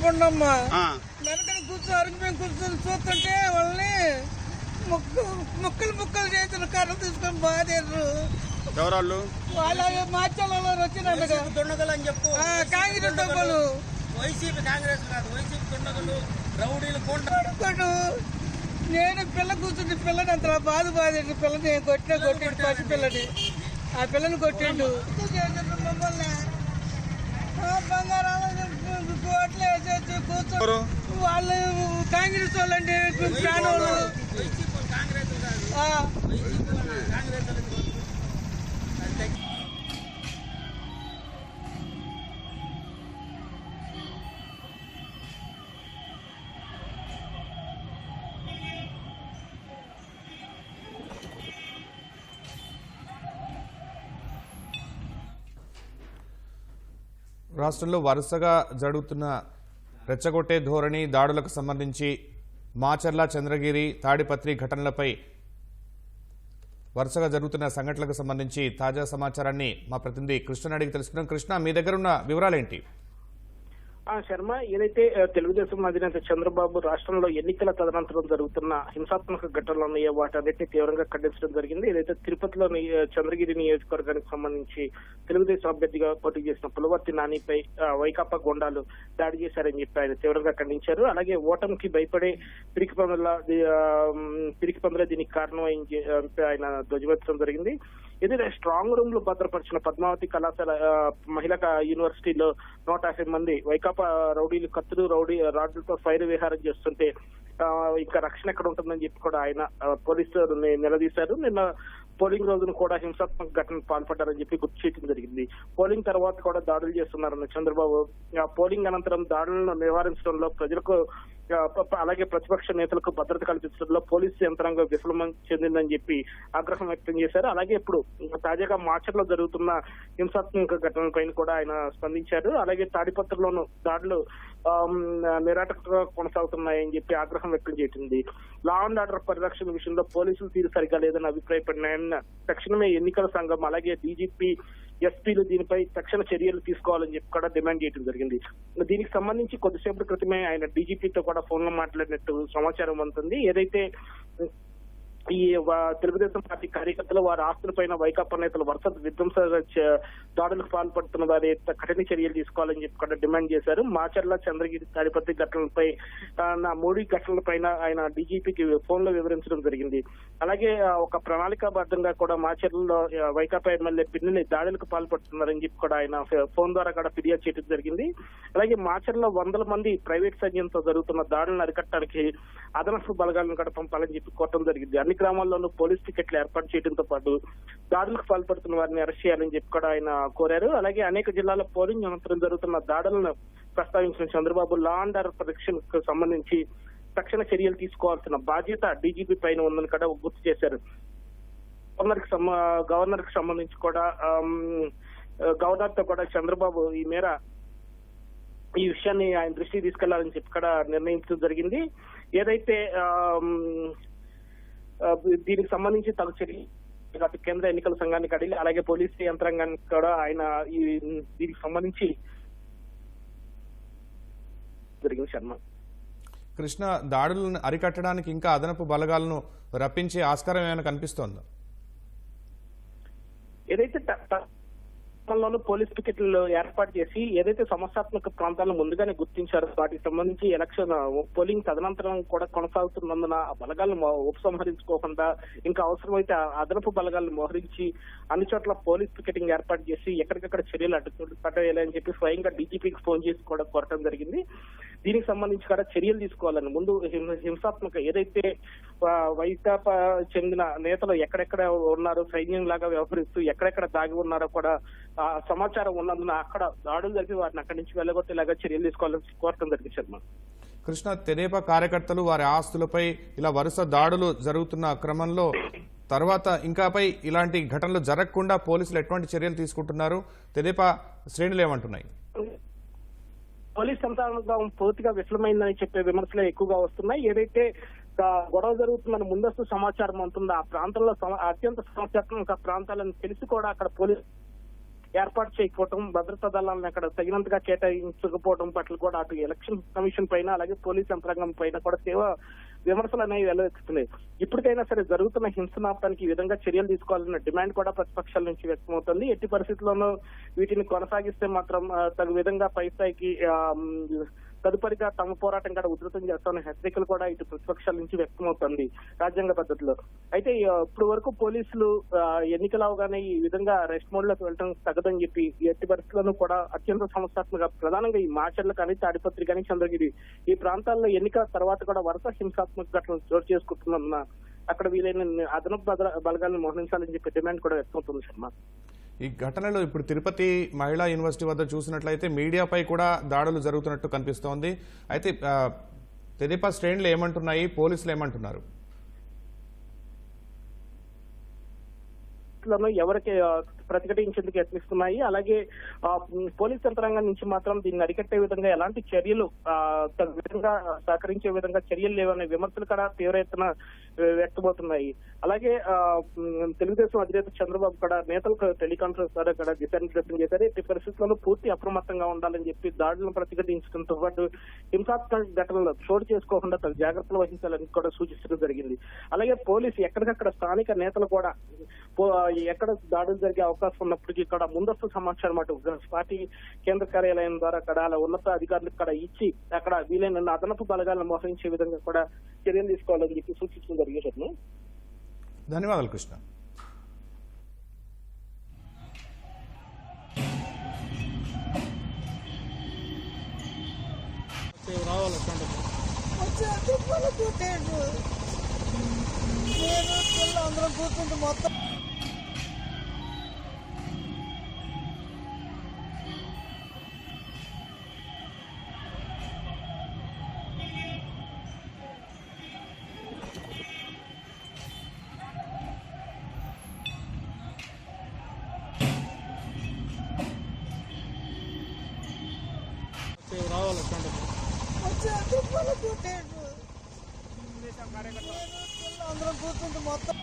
వెనకన కూర్చొని చూస్తుంటే వాళ్ళని ముక్క ముక్కలు ముక్కలు చేసిన కర్ర తీసుకొని బాగారు ఎవరాళ్ళు? వాళ్ళ మార్చాలలో వచ్చినట్టుగా దుండగలు అని చెప్పు. ఆ, కాంగ్రెస్ డబ్బులు వైసీపీ కాంగ్రెస్ కాదు వైసీపీ దుండగలు రౌడీలు నేను పిల్ల కూర్చుంటే పిల్లని అంత బాధ బాధేది పిల్లని కొట్టిన కొట్టిండు పసి పిల్లని. ఆ పిల్లని కొట్టిండు. మమ్మల్ని బంగారాలు కోట్లు వేసేసి కూర్చో ఎవరు వాళ్ళు. కాంగ్రెస్ వాళ్ళండి ఫ్యాన్ వాళ్ళు రాష్ట్రంలో వరుసగా జరుగుతున్న రెచ్చగొట్టే ధోరణి దాడులకు సంబంధించి మాచర్ల చంద్రగిరి తాడిపత్రి ఘటనలపై వరుసగా జరుగుతున్న సంఘటనలకు సంబంధించి తాజా సమాచారాన్ని మా ప్రతినిధి కృష్ణ అడిగి తెలుసుకున్నాం. కృష్ణ మీ దగ్గర ఉన్న వివరాలేంటి? ఆ శర్మ ఏదైతే తెలుగుదేశం అధినేత చంద్రబాబు రాష్ట్రంలో ఎన్నికల తదనంతరం జరుగుతున్న హింసాత్మక ఘటనలు ఉన్నాయో వాటన్నిటిని తీవ్రంగా ఖండించడం జరిగింది. ఏదైతే తిరుపతిలోని చంద్రగిరి నియోజకవర్గానికి సంబంధించి తెలుగుదేశం అభ్యర్థిగా పోటీ చేసిన పులవర్తి నానిపై వైకాపా గొండాలు దాడి చేశారని చెప్పి ఆయన తీవ్రంగా ఖండించారు. అలాగే ఓటమికి భయపడే పిరికి పందుల పిరికి పందుల దీనికి కారణం ఆయన ధ్వజమెత్తడం జరిగింది. ఎందుకంటే స్ట్రాంగ్ రూమ్లో భద్రపరిచిన పద్మావతి కళాశాల మహిళా యూనివర్సిటీలో నూట యాభై మంది వైకాపా రౌడీలు కత్తులు రౌడీ రాడ్లతో ఫైర్ విహారం చేస్తుంటే ఇంకా రక్షణ ఎక్కడ ఉంటుందని చెప్పి కూడా ఆయన పోలీసులు నిలదీశారు. నిన్న పోలింగ్ రోజున కూడా హింసాత్మక ఘటనకు పాల్పడ్డారని చెప్పి గుర్తు చేయడం జరిగింది. పోలింగ్ తర్వాత కూడా దాడులు చేస్తున్నారన్న చంద్రబాబు. ఆ, పోలింగ్ అనంతరం దాడులను నివారించడంలో ప్రజలకు అలాగే ప్రతిపక్ష నేతలకు భద్రత కల్పించడంలో పోలీసు యంత్రాంగం విఫలం చెందిందని చెప్పి ఆగ్రహం వ్యక్తం చేశారు. అలాగే ఇప్పుడు తాజాగా మార్చర్లో జరుగుతున్న హింసాత్మక ఘటనలపైన కూడా ఆయన స్పందించారు. అలాగే తాడిపత్రిలోను దాడులు నిరాటకంగా కొనసాగుతున్నాయని చెప్పి ఆగ్రహం వ్యక్తం చేసింది. లా అండ్ ఆర్డర్ పరిరక్షణ విషయంలో పోలీసులు తీరు సరిగా లేదని అభిప్రాయపడిన ఆయన తక్షణమే ఎన్నికల సంఘం అలాగే డీజీపీ ఎస్పీలు దీనిపై తక్షణ చర్యలు తీసుకోవాలని చెప్పి కూడా డిమాండ్ చేయడం జరిగింది. దీనికి సంబంధించి కొద్దిసేపటి క్రితమే ఆయన డీజీపీతో కూడా ఫోన్లో మాట్లాడినట్టు సమాచారం అందుతుంది. ఏదైతే ఈ వ- తెలుగుదేశం పార్టీ కార్యకర్తలు వారి ఆస్తులపైన వైకాపా నేతలు వరుస విధ్వంస దాడులకు పాల్పడుతున్న వారి కఠిన చర్యలు తీసుకోవాలని చెప్పి కూడా డిమాండ్ చేశారు. మాచర్ల చంద్రగిరి తాడిపత్రి ఘటనలపై ఆ, నా మూడు ఘటనలపైన ఆయన డీజీపీకి ఫోన్లో వివరించడం జరిగింది. అలాగే ఒక ప్రణాళికాబద్ధంగా కూడా మాచర్లలో వైకాపా ఎమ్మెల్యే పిన్నిని దాడులకు పాల్పడుతున్నారని చెప్పి కూడా ఆయన ఫోన్ ద్వారా కూడా ఫిర్యాదు చేయడం జరిగింది. అలాగే మాచర్లో వందల మంది ప్రైవేట్ సైన్యంతో జరుగుతున్న దాడులను అరికట్టడానికి అదనపు బలగాలను కూడా పంపాలని చెప్పి కోరటం జరిగింది. అన్ని గ్రామాల్లోనూ పోలీస్ టికెట్లు ఏర్పాటు చేయడంతో పాటు దాడులకు పాల్పడుతున్న వారిని అరెస్ట్ చేయాలని చెప్పి కూడా ఆయన కోరారు. అలాగే అనేక జిల్లాల పోలింగ్ అనంతరం జరుగుతున్న దాడులను ప్రస్తావించిన చంద్రబాబు లా అండ్ ఆర్డర్ పరీక్షకు సంబంధించి తక్షణ చర్యలు తీసుకోవాల్సిన బాధ్యత డీజీపీ పైన ఉందని కూడా గుర్తు చేశారు. గవర్నర్కి గవర్నర్కి సంబంధించి కూడా గవర్నర్తో కూడా చంద్రబాబు ఈ మేర ఈ విషయాన్ని ఆయన దృష్టికి తీసుకెళ్ళాలని చెప్పి కూడా నిర్ణయించడం జరిగింది. ఏదైతే దీనికి సంబంధించి తగు చర్య అటు కేంద్ర ఎన్నికల సంఘానికి అడిగి అలాగే పోలీసు యంత్రాంగానికి కూడా ఆయన ఈ దీనికి సంబంధించి జరిగింది శర్మ. కృష్ణ దాడులను అరికట్టడానికి ఇంకా అదనపు బలగాలను రప్పించే ఆస్కారం ఏమైనా కనిపిస్తోందా? ఏదైతే మొత్తంలోనూ పోలీస్ పికెట్లు ఏర్పాటు చేసి ఏదైతే సమస్యాత్మక ప్రాంతాలను ముందుగానే గుర్తించారో వాటికి సంబంధించి ఎలక్షన్ పోలింగ్ తదనంతరం కూడా కొనసాగుతున్నందున బలగాలను ఉపసంహరించుకోకుండా ఇంకా అవసరమైతే అదనపు బలగాలను మోహరించి అన్ని చోట్ల పోలీస్ పికెటింగ్ ఏర్పాటు చేసి ఎక్కడికక్కడ చర్యలు అడ్డు పట్టేయాలని చెప్పి స్వయంగా డీజీపీకి ఫోన్ చేసి కూడా కోరటం జరిగింది. దీనికి సంబంధించి కూడా చర్యలు తీసుకోవాలని ముందు హిం- హింసాత్మక ఏదైతే వైకాపా చెందిన నేతలు ఎక్కడెక్కడ ఉన్నారో సైన్యం లాగా వ్యవహరిస్తూ ఎక్కడెక్కడ దాగి ఉన్నారో కూడా ఆ సమాచారం ఉన్నందున అక్కడ దాడులు జరిపి వారిని అక్కడి నుంచి వెళ్ళగొట్టేలాగా చర్యలు తీసుకోవాలని కోరటం జరిగింది శర్మ. కృష్ణ తెదేపా కార్యకర్తలు వారి ఆస్తులపై ఇలా వరుస దాడులు జరుగుతున్న క్రమంలో తర్వాత ఇంకాపై ఇలాంటి ఘటనలు జరగకుండా పోలీసులు ఎటువంటి చర్యలు తీసుకుంటున్నారు? తెదేపా శ్రేణులు ఏమంటున్నాయి? పోలీస్ యంత్రాంగం పూర్తిగా విఫలమైందని చెప్పే విమర్శలు ఎక్కువగా వస్తున్నాయి. ఏదైతే గొడవ జరుగుతుందని ముందస్తు సమాచారం అంటుందో ఆ ప్రాంతంలో సమ- అత్యంత సమస్యాత్మక ప్రాంతాలను తెలిసి కూడా అక్కడ పోలీస్ ఏర్పాటు చేయకపోవడం భద్రతా దళాలను అక్కడ తగినంతగా కేటాయించకపోవడం పట్ల కూడా అటు ఎలక్షన్ కమిషన్ పైన అలాగే పోలీస్ యంత్రాంగం పైన కూడా తీవ్ర విమర్శలు అనేవి వెల్లవెత్తుతున్నాయి ఇప్పటికైనా సరే జరుగుతున్న హింసను ఆపడానికి ఈ విధంగా చర్యలు తీసుకోవాలన్న డిమాండ్ కూడా ప్రతిపక్షాల నుంచి వ్యక్తమవుతుంది. ఎట్టి పరిస్థితుల్లోనూ వీటిని కొనసాగిస్తే మాత్రం తగు విధంగా పై స్థాయికి తదుపరిగా తమ పోరాటం కూడా ఉధృతం చేస్తామని హెచ్చరికలు కూడా ఇటు ప్రతిపక్షాల నుంచి వ్యక్తమవుతుంది రాజ్యాంగ పద్ధతిలో. అయితే ఆ, ఇప్పుడు వరకు పోలీసులు ఎన్నికలు అవగానే ఈ విధంగా రెస్ట్ మోడ్లోకి వెళ్ళడం తగదని చెప్పి ఎట్టి పరిస్థితుల్లోనూ కూడా అత్యంత సమస్యాత్మక ప్రధానంగా ఈ మాచర్లు కానీ తాడిపత్రి కానీ చంద్రగిరి ఈ ప్రాంతాల్లో ఎన్నికల తర్వాత కూడా వరుస హింసాత్మక ఘటనలు చోటు చేసుకుంటున్న అక్కడ వీలైన అదనపు బలగాలను మోహరించాలని చెప్పి డిమాండ్ కూడా వ్యక్తమవుతుంది శర్మ. ఈ ఘటనలో ఇప్పుడు తిరుపతి మహిళా యూనివర్సిటీ వద్ద చూసినట్లయితే మీడియాపై కూడా దాడులు జరుగుతున్నట్టు కనిపిస్తోంది. అయితే తెదేపా శ్రేణులు ఏమంటున్నాయి? పోలీసులు ఏమంటున్నారు? లను ఎవరికి ప్రతిఘటించేందుకు యత్నిస్తున్నాయి. అలాగే పోలీస్ యంత్రాంగం నుంచి మాత్రం దీన్ని అరికట్టే విధంగా ఎలాంటి చర్యలు విధంగా సహకరించే విధంగా చర్యలు లేవనే విమర్శలు కూడా తీవ్ర ఎత్తున వ్యక్తమవుతున్నాయి. అలాగే తెలుగుదేశం అధినేత చంద్రబాబు కూడా నేతలకు టెలికాన్ఫరెన్స్ ద్వారా కూడా దిశానిర్దేశం చేశారు. ఎట్టి పరిస్థితుల్లో పూర్తి అప్రమత్తంగా ఉండాలని చెప్పి దాడులను ప్రతిఘటించడంతో పాటు హింసాత్మక ఘటనలు చోటు చేసుకోకుండా తగు జాగ్రత్తలు వహించాలని కూడా సూచించడం జరిగింది. అలాగే పోలీసు ఎక్కడికక్కడ స్థానిక నేతలు కూడా పో- ఎక్కడ దాడులు జరిగే అవకాశం ఉన్నప్పటికీ ఇక్కడ ముందస్తు సమాచారం అటు పార్టీ కేంద్ర కార్యాలయం ద్వారా అక్కడ అలా ఉన్నత అధికారులకు కూడా ఇచ్చి అక్కడ వీలైన అదనపు బలగాలను మోహరించే విధంగా కూడా చర్యలు తీసుకోవాలని చెప్పి సూచించడం జరిగేటట్టు. ధన్యవాదాలు కృష్ణ. అందరం కూర్చుంటే మొత్తం అందరం కూర్చుంటే మొత్తం